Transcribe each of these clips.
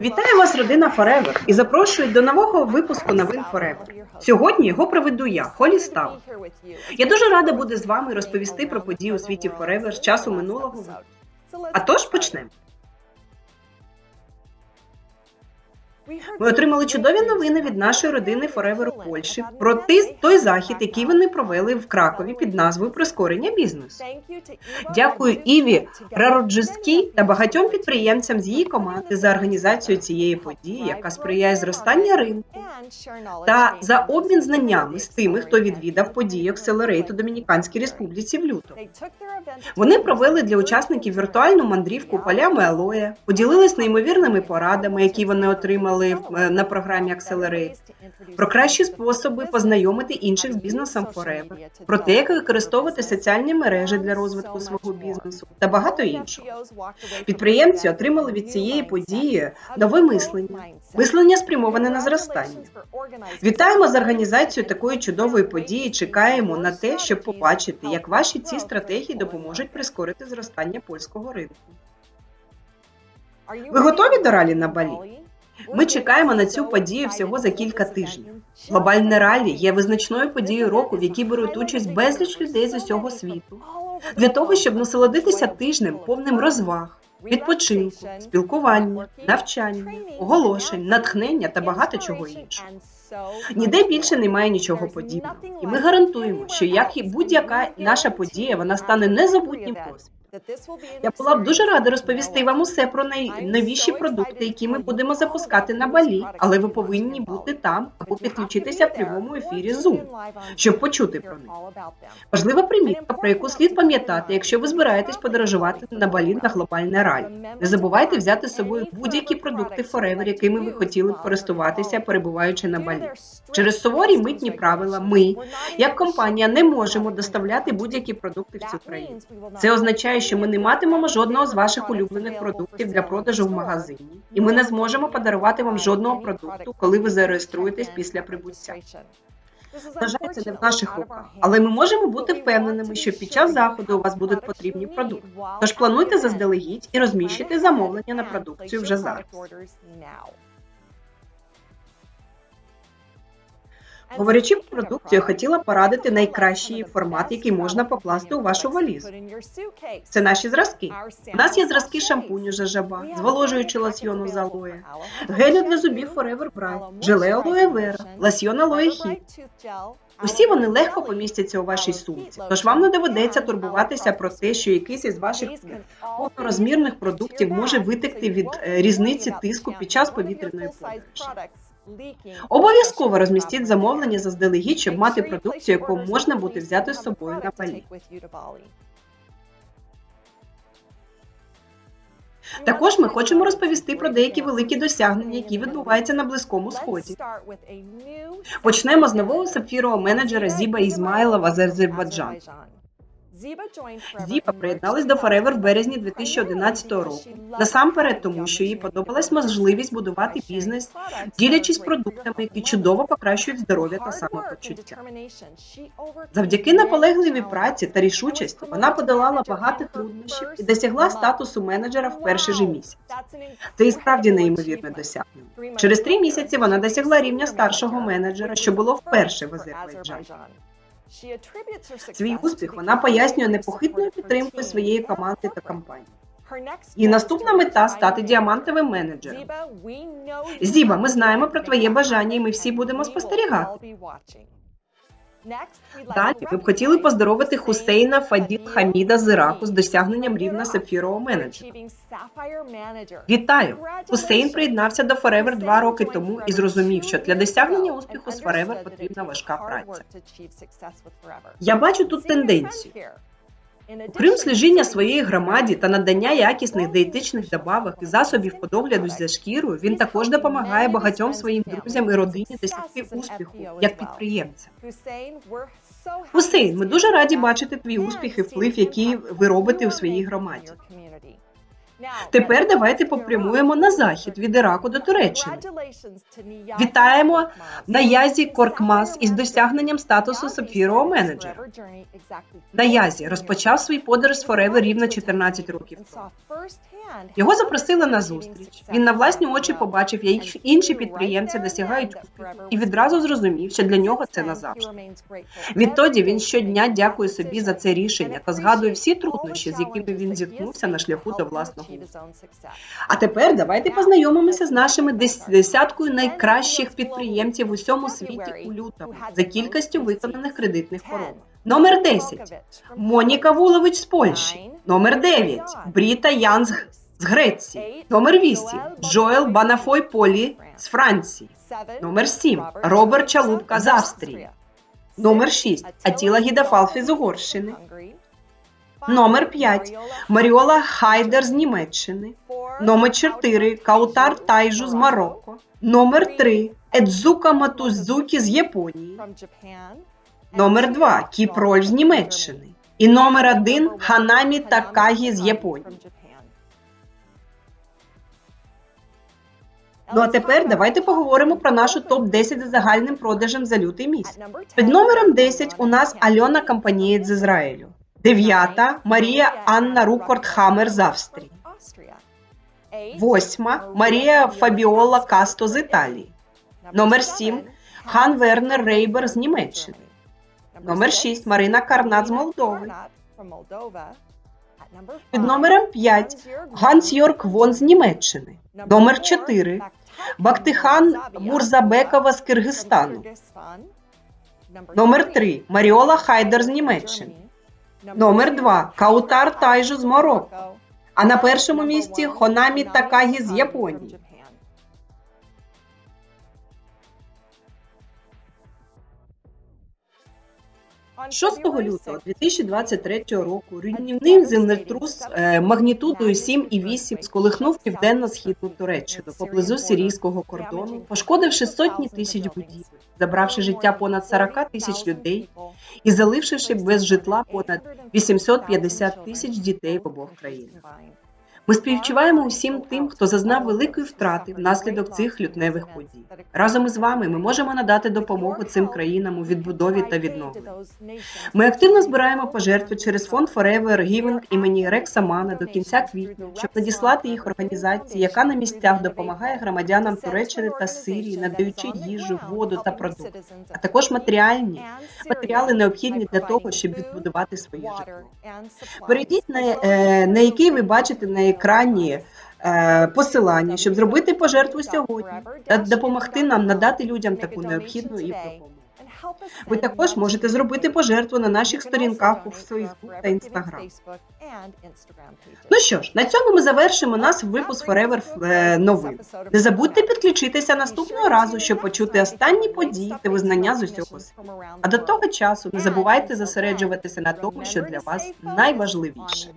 Вітаю вас, родина Forever, і запрошую до нового випуску новин Forever. Сьогодні його проведу я, Холі Став. Я дуже рада бути з вами розповісти про події у світі Forever з часу минулого. А тож почнемо. Ми отримали чудові новини від нашої родини Forever у Польщі про той захід, який вони провели в Кракові під назвою Прискорення бізнесу. Дякую Іві Рароджиській та багатьом підприємцям з її команди за організацію цієї події, яка сприяє зростанню ринку та за обмін знаннями з тими, хто відвідав подію Accelerate у Домініканській Республіці в лютому. Вони провели для учасників віртуальну мандрівку полями Алоя, поділились неймовірними порадами, які вони отримали е, на програмі Accelerate, про кращі способи познайомити інших з бізнесом Forever, про те, як використовувати соціальні мережі для розвитку свого бізнесу та багато іншого. Підприємці отримали від цієї події нове мислення, мислення спрямоване на зростання. Вітаємо з організацією такої чудової події. Чекаємо на те, щоб побачити, як ваші ці стратегії допоможуть прискорити зростання польського ринку. Ви готові до ралі на Балі? Ми чекаємо на цю подію всього за кілька тижнів. Глобальне ралі є визначною подією року, в якій беруть участь безліч людей з усього світу, для того, щоб насолодитися тижнем повним розваг, відпочинку, спілкування, навчання, оголошень, натхнення та багато чого іншого. Ніде більше немає нічого подібного, і ми гарантуємо, що як і будь-яка наша подія, вона стане незабутнім досвідом. Я була б дуже рада розповісти вам усе про найновіші продукти, які ми будемо запускати на балі, але ви повинні бути там або підключитися в прямому ефірі Zoom, щоб почути про них. Важлива примітка, про яку слід пам'ятати, якщо ви збираєтесь подорожувати на балі на глобальне ралі. Не забувайте взяти з собою будь-які продукти Forever, якими ви хотіли б користуватися, перебуваючи на балі. Через суворі митні правила ми, як компанія, не можемо доставляти будь-які продукти в цю країну. Це означає, що ми не матимемо жодного з ваших улюблених продуктів для продажу в магазині, і ми не зможемо подарувати вам жодного продукту, коли ви зареєструєтесь після прибуття. На жаль, це не в наших руках, але ми можемо бути впевненими, що під час заходу у вас будуть потрібні продукти. Тож плануйте заздалегідь і розміщуйте замовлення на продукцію вже зараз. Говорячи про продукцію, хотіла порадити найкращий формат, який можна покласти у вашу валізу. Це наші зразки. У нас є зразки шампуню жажаба, зволожуючи лосьйону з алоє, гелю для зубів Forever Bright, желе алоє Вера, лосьйон алоє Хіт. Усі вони легко помістяться у вашій сумці, тож вам не доведеться турбуватися про те, що якийсь із ваших повнорозмірних продуктів може витекти від е, різниці тиску під час повітряної подорожі. Обов'язково розмістіть замовлення заздалегідь, щоб мати продукцію, яку можна буде взяти з собою на палі. Також ми хочемо розповісти про деякі великі досягнення, які відбуваються на Близькому Сході. Почнемо з нового сапфірового менеджера Зіба Ізмайлова з Азербайджану. Зіба приєдналась до Forever в березні 2011 року. Насамперед тому, що їй подобалась можливість будувати бізнес, ділячись продуктами, які чудово покращують здоров'я та самопочуття. Завдяки наполегливій праці та рішучості вона подолала багато труднощів і досягла статусу менеджера в перший же місяць. Це і справді неймовірне досягнення. Через три місяці вона досягла рівня старшого менеджера, що було вперше в Азербайджані. Свій успіх вона пояснює непохитною підтримкою своєї команди та компанії. І наступна мета стати діамантовим менеджером. Зіба, ми знаємо про твоє бажання, і ми всі будемо спостерігати. Далі ми б хотіли поздоровити Хусейна Фаділ Хаміда з Іраку з досягненням рівня сапфірового менеджера. Вітаю! Хусейн приєднався до Forever два роки тому і зрозумів, що для досягнення успіху з Forever потрібна важка праця. Я бачу тут тенденцію. Окрім служіння своєї громаді та надання якісних диетичних добавок і засобів по догляду за шкірою, він також допомагає багатьом своїм друзям і родині досягти успіху як підприємця. Хусейн, ми дуже раді бачити твій успіх і вплив, який ви робите у своїй громаді. Тепер давайте попрямуємо на захід від Іраку до Туреччини. Вітаємо Наязі Коркмас із досягненням статусу сапфірового менеджера. Наязі розпочав свій подорож з Forever рівно 14 років. Його запросили на зустріч. Він на власні очі побачив, як інші підприємці досягають успіху, і відразу зрозумів, що для нього це назавжди. Відтоді він щодня дякує собі за це рішення та згадує всі труднощі, з якими він зіткнувся на шляху до власного. А тепер давайте познайомимося з нашими дес- десяткою найкращих підприємців у всьому світі у лютому за кількістю виконаних кредитних порог. Номер 10. Моніка Вулович з Польщі. Номер 9. Бріта Янз з Греції. Номер 8. Джоел Банафой Полі з Франції. Номер 7. Роберт Чалупка з Австрії. Номер 6. Атіла Гідафалфі з Угорщини. Номер 5. Маріола Хайдер з Німеччини. Номер 4. Каутар Тайжу з Марокко. Номер 3. Едзука Матузукі з Японії. Номер 2. Кіпроль з Німеччини. І номер 1. Ханамі Такагі з Японії. Ну а тепер давайте поговоримо про нашу топ-10 за загальним продажем за лютий місяць. Під номером 10 у нас Альона Компанієць з Ізраїлю. Дев'ята Марія Анна Рукорт Хаммер з Австрії. Восьма Марія Фабіола Касто з Італії. Номер 7 Хан Вернер Рейбер з Німеччини. Номер 6 Марина Карнат з Молдови. Під номером 5 Ганс Йорк Вон з Німеччини. Номер 4 Бактихан Мурзабекова з Киргизстану. Номер 3 Маріола Хайдер з Німеччини. Номер 2 Каутар Тайжу з Марокко. А на першому місці Хонамі Такагі з Японії. 6 лютого 2023 року руйнівний землетрус е, магнітудою 7,8 сколихнув південно-східну Туреччину поблизу сирійського кордону, пошкодивши сотні тисяч будівель, забравши життя понад 40 тисяч людей і залившивши без житла понад 850 тисяч дітей в обох країнах. Ми співчуваємо усім тим, хто зазнав великої втрати внаслідок цих лютневих подій. Разом із вами ми можемо надати допомогу цим країнам у відбудові та відновленні. Ми активно збираємо пожертви через фонд Forever Giving імені Рекса Мана до кінця квітня, щоб надіслати їх організації, яка на місцях допомагає громадянам Туреччини та Сирії, надаючи їжу, воду та продукти, а також матеріальні матеріали необхідні для того, щоб відбудувати своє житло. Перейдіть на, е, на який ви бачите на екрані е, посилання, щоб зробити пожертву сьогодні та допомогти нам надати людям таку необхідну і допомогу. Ви також можете зробити пожертву на наших сторінках у Facebook та Instagram. Ну що ж, на цьому ми завершимо наш випуск Forever новин. Не забудьте підключитися наступного разу, щоб почути останні події та визнання з усього світу. А до того часу не забувайте зосереджуватися на тому, що для вас найважливіше.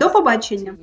До побачення!